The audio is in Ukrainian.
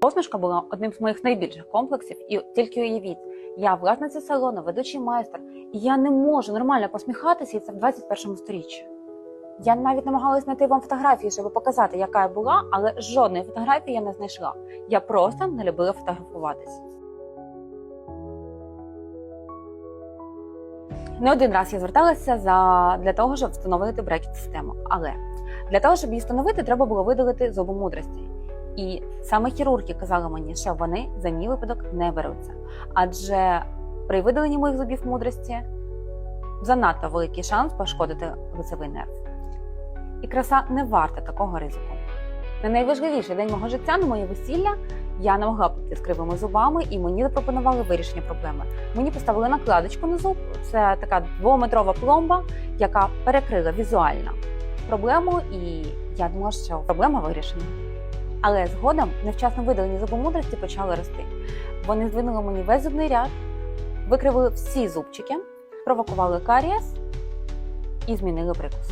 Посмішка була одним з моїх найбільших комплексів, і тільки уявіть, я власниця салону, ведучий майстер, і я не можу нормально посміхатися, і це в 21 сторіччі. Я навіть намагалась знайти вам фотографії, щоб показати, яка я була, але жодної фотографії я не знайшла. Я просто не любила фотографуватись. Не один раз я зверталася за для того, щоб встановити брекет систему. Але для того, щоб її встановити, треба було видалити зубу мудрості. І саме хірурги казали мені, що вони за мій випадок не беруться. Адже при видаленні моїх зубів мудрості занадто великий шанс пошкодити лицевий нерв. І краса не варта такого ризику. На найважливіший день мого життя на моє весілля я не могла піти з кривими зубами, і мені запропонували вирішення проблеми. Мені поставили накладочку на зуб. Це така двометрова пломба, яка перекрила візуально проблему, і я думала, що проблема вирішена. Але згодом невчасно видалені зубомудрості почали рости. Вони здвинули мені весь зубний ряд, викривили всі зубчики, провокували карієс і змінили прикус.